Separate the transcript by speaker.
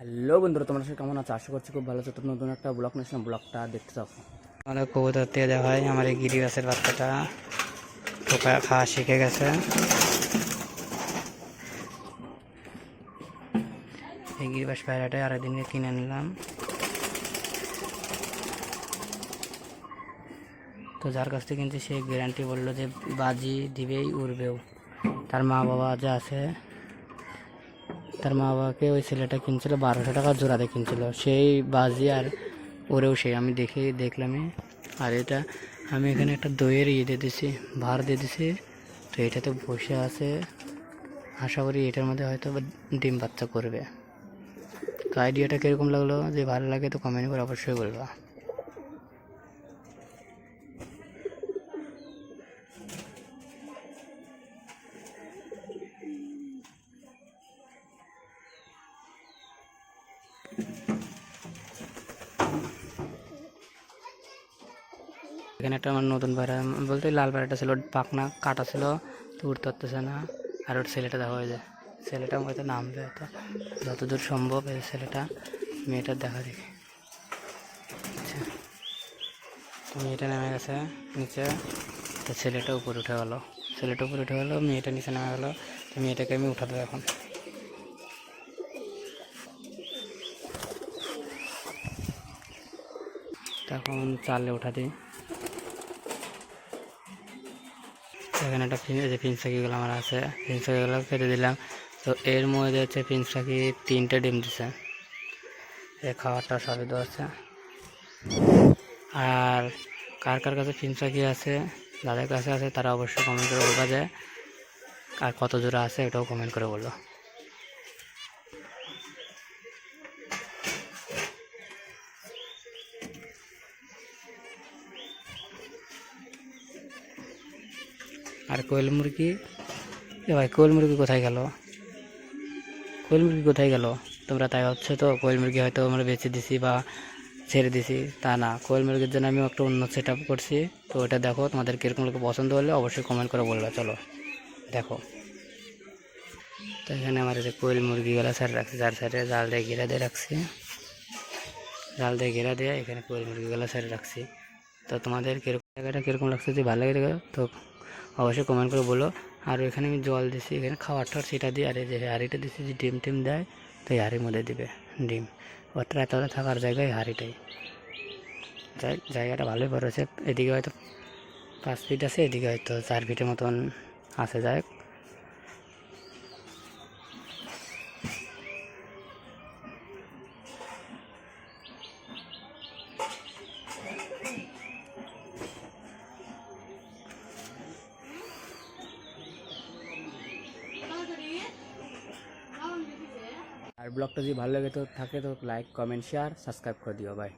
Speaker 1: Hello বন্ধুরা, তোমরা সবাই কেমন আছো? আশা করছি খুব ভালো আছো। তো নতুন একটা ব্লগ নিয়েছিলাম ব্লগটা দেখতে থাকো।
Speaker 2: আমাদের কবুতর দিয়ে হয় আমার এই গিরি গাছের বাচ্চাটা। টোকা খাওয়া শিখে গেছে। এই গিরিবাস পায়রাটাই আরেকদিন কিনে নিলাম। তো যার কাছ থেকে কিনছি, সে গ্যারান্টি বলল যে বাজি দিবেই, উড়বেও। তার মা বাবা যা আছে তার মা বাবাকে ওই ছেলেটা কিনছিল, বারোশো টাকা জোড়াতে কিনছিল। সেই বাজি আর ওরেও সেই, আমি দেখে দেখলামই। আর এটা আমি এখানে একটা দইয়ের ইয়ে দিয়ে দিছি, ভার দিয়ে দিছি। তো এটাতে বসে আছে। আশা করি এটার মধ্যে হয়তো ডিম বাচ্চা করবে। তো আইডিয়াটা কীরকম লাগল? যে ভালো লাগে তো কমেন্ট করে অবশ্যই বলবা। এখানে একটা আমার নতুন পায়রা বলতে লাল পায়রাটা ছিল পাখনা কাটা ছিল, তো উঠতে পারতেছে না। আর ওর ছেলেটা দেখা হয়ে যায় ছেলেটা হয়তো নামবে হয়তো যতদূর সম্ভব এই ছেলেটা, মেয়েটার দেখা দেখি। আচ্ছা। মেয়েটা নেমে গেছে নিচে, তো ছেলেটা উপরে উঠে গেলো। ছেলেটা উপরে উঠে গেলো, মেয়েটা নিচে নেমে গেলো, তো মেয়েটাকে আমি উঠা দেবো এখন। তখন চালে উঠা দিই এখানে একটা যে ফিন্স পাখিগুলো আমার আছে ফিন্স কেটে দিলাম। তো এর মধ্যে হচ্ছে ফিন্স পাখি তিনটে ডিম দিছে। এই খাবারটা সবই তো আছে। আর কার কার কাছে ফিন্স পাখি আছে, যাদের কাছে আছে তারা অবশ্যই কমেন্ট করে বলবা যায় আর কত জোড়া আছে এটাও কমেন্ট করে বলো আর কোয়েল মুরগি? এ ভাই, কোয়েল মুরগি কোথায় গেল? কোয়েল মুরগি কোথায় গেল? তোমরা তাই ভাবছ তো, কোয়েল মুরগি হয়তো আমরা বেঁচে দিছি বা ছেড়ে দিছি? তা না, কোয়েল মুরগির জন্য আমি একটা অন্য সেট করছি। তো ওটা দেখো, তোমাদের কীরকম লোক পছন্দ হলে অবশ্যই কমেন্ট করে বলবে, চলো। দেখো। তো এখানে আমার যে কোয়েল মুরগিগুলো সাইড রাখছি যার সাইডে জাল দিয়ে ঘেরা দিয়ে রাখছি। জাল দিয়ে ঘেরা দিয়ে এখানে কোয়েল মুরগিগুলো সাইডে রাখছি। তো তোমাদের কীরকম জায়গাটা কীরকম লাগছে যদি ভালো লাগে তো অবশ্যই কমেন্ট করে বলো। আর এখানে আমি জল দিছি, এখানে খাওয়ার টাওয়ার সেটা দিই আর এই যে হাঁড়িটা দিছি যে ডিম টিম দেয়, তো এই হাঁড়ির মধ্যে দিবে ডিম। ওটা এত থাকার জায়গায় হাঁড়িটাই। জায়গাটা ভালোই বড় আছে, এদিকে হয়তো পাঁচ ফিট আছে, এদিকে হয়তো চার ফিটের মতন আছে যায়
Speaker 1: আর ব্লগটা যদি ভালো লাগে তো থাকে তো লাইক, কমেন্ট শেয়ার সাবস্ক্রাইব করে দিও ভাই